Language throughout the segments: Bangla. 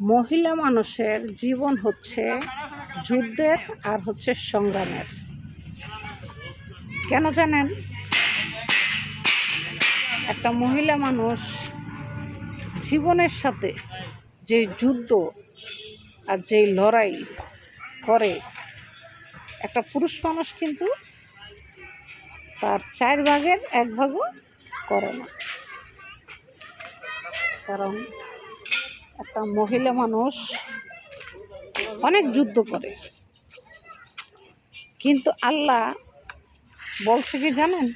মহিলা মানুষের জীবন হচ্ছে যুদ্ধের আর হচ্ছে সংগ্রামের। কেন জানেন? একটা মহিলা মানুষ জীবনের সাথে যে যুদ্ধ আর যেই লড়াই করে, একটা পুরুষ মানুষ কিন্তু তার চার ভাগের এক ভাগও করে না। কারণ একটা মহিলা মানুষ অনেক যুদ্ধ করে। কিন্তু আল্লাহ বলছে কি জানেন?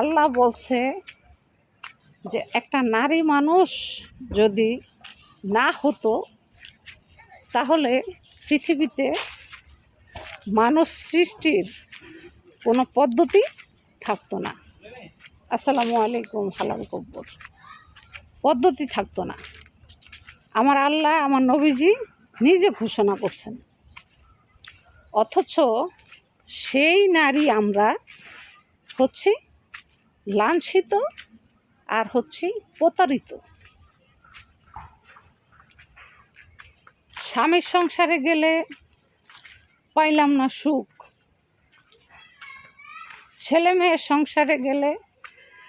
আল্লাহ বলছে যে একটা নারী মানুষ যদি না হতো, তাহলে পৃথিবীতে মানুষ সৃষ্টির কোনো পদ্ধতি থাকতো না। আসসালামু আলাইকুম, হালাল কব্বর। পদ্ধতি থাকতো না। আমার আল্লাহ, আমার নবীজি নিজে ঘোষণা করছেন। অথচ সেই নারী আমরা হচ্ছি লাঞ্ছিত আর হচ্ছি প্রতারিত। স্বামীর সংসারে গেলে পাইলাম না সুখ। ছেলে মেয়ের সংসারে গেলে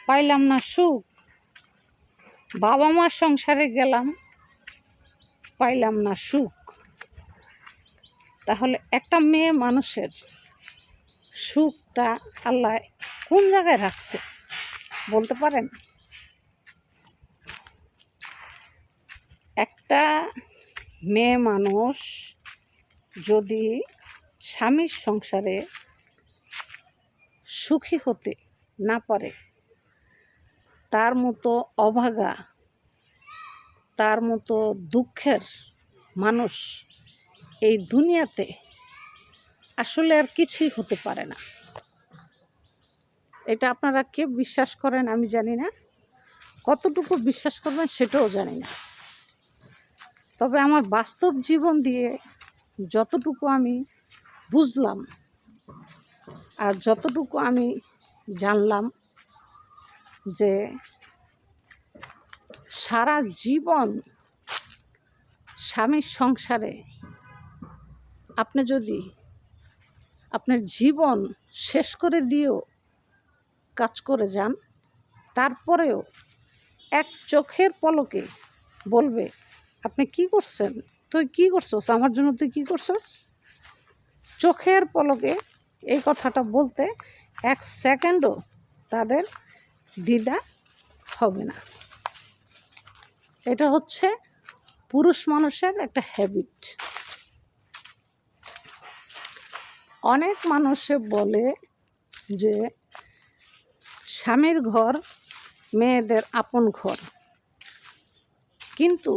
পাইলাম না সুখ। বাবা মার সংসারে গেলাম পাইলাম না সুখ। তাহলে একটা মেয়ে মানুষের সুখটা আল্লাহ কোন জায়গায় রাখছে বলতে পারেন? একটা মেয়ে মানুষ যদি স্বামীর সংসারে সুখী হতে না পারে, তার মতো অভাগা তার মতো দুঃখের মানুষ এই দুনিয়াতে আসলে আর কিছুই হতে পারে না। এটা আপনারা কে বিশ্বাস করেন আমি জানি না। কতটুকু বিশ্বাস করবেন সেটাও জানি না। তবে আমার বাস্তব জীবন দিয়ে যতটুকু আমি বুঝলাম আর যতটুকু আমি জানলাম যে সারা জীবন স্বামীর সংসারে আপনি যদি আপনার জীবন শেষ করে দিয়েও কাজ করে যান, তারপরেও এক চোখের পলকে বলবে, আপনি কি করছেন? তুই কি করছস? আমার জন্য তুই কি করছস? চোখের পলকে এই কথাটা বলতে এক সেকেন্ডও তাদের দ্বিধা হবে না। এটা হচ্ছে পুরুষ মানুষের একটা হ্যাবিট অনেক মানুষে বলে যে স্বামীর ঘর, মেয়েদের আপন ঘর। কিন্তু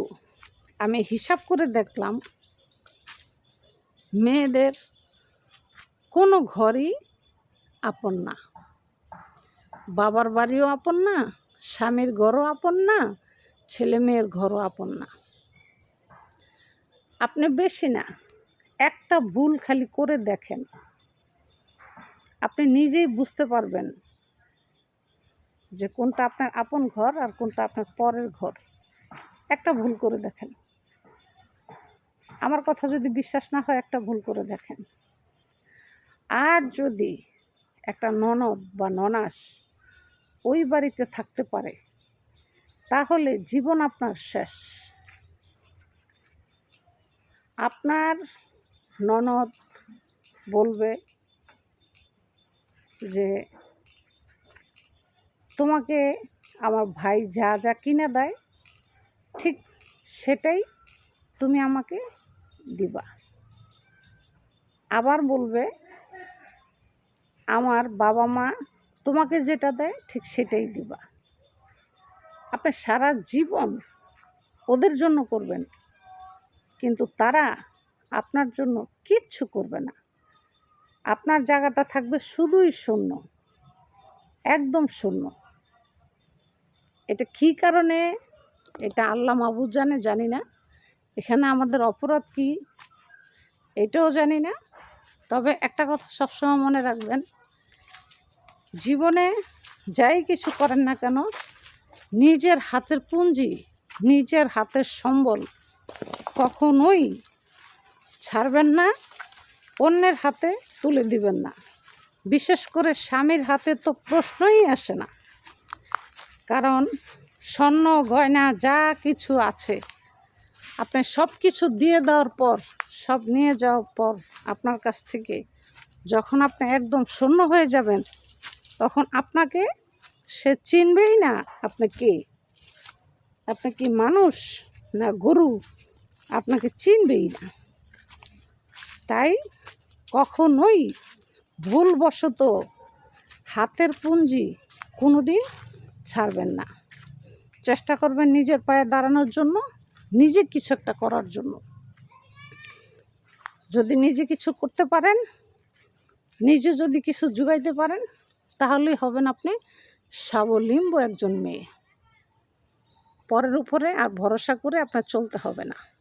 আমি হিসাব করে দেখলাম, মেয়েদের কোনো ঘরই আপন না। বাবার বাড়িও আপন না, স্বামীর ঘরও আপন না ছেলে মেয়ের ঘরও আপন না। আপনি বেশি না, একটা ভুল খালি করে দেখেন। আপনি নিজেই বুঝতে পারবেন যে কোনটা আপনার আপন ঘর আর কোনটা আপনার পরের ঘর। একটা ভুল করে দেখেন। আমার কথা যদি বিশ্বাস না হয়, একটা ভুল করে দেখেন। আর যদি একটা ননদ বা ননাস ওই বাড়িতে থাকতে পারে তাহলে জীবন আপনার শেষ। আপনার ননদ বলবে যে, তোমাকে আমার ভাই যা যা কিনে দেয়, ঠিক সেটাই তুমি আমাকে দিবা। আবার বলবে, আমার বাবা মা তোমাকে যেটা দেয়, ঠিক সেটাই দিবা। আপনি সারা জীবন ওদের জন্য করবেন, কিন্তু তারা আপনার জন্য কিচ্ছু করবে না। আপনার জায়গাটা থাকবে শুধুই শূন্য, একদম শূন্য। এটা কী কারণে? এটা আল্লাহ মাহবুদ জানে, জানি না। এখানে আমাদের অপরাধ কি? এটাও জানি না। তবে একটা কথা সবসময় মনে রাখবেন, জীবনে যাই কিছু করেন না কেন নিজের হাতের পুঁজি, নিজের হাতের সম্বল কখনোই ছাড়বেন না, অন্যের হাতে তুলে দিবেন না। বিশেষ করে স্বামীর হাতে তো প্রশ্নই আসে না। কারণ স্বর্ণ, গয়না, যা কিছু আছে, আপনি সব কিছু দিয়ে দেওয়ার পর, সব নিয়ে যাওয়ার পর আপনার কাছ থেকে যখন আপনি একদম শূন্য হয়ে যাবেন, তখন আপনাকে সে চিনবেই না আপনি কে আপনি কি মানুষ না গরু? আপনাকে চিনবেই না। তাই কখনোই ভুলবশত হাতের পুঁজি কোনোদিন ছাড়বেন না। চেষ্টা করবেন নিজের পায়ে দাঁড়ানোর জন্য, নিজে কিছু একটা করার জন্য। যদি নিজে কিছু করতে পারেন, নিজে যদি কিছু জোগাইতে পারেন, তাহলেই হবেন আপনি স্বাবলম্ব একজন মেয়ে। পরের উপরে আর ভরসা করে আপনার চলতে হবে না।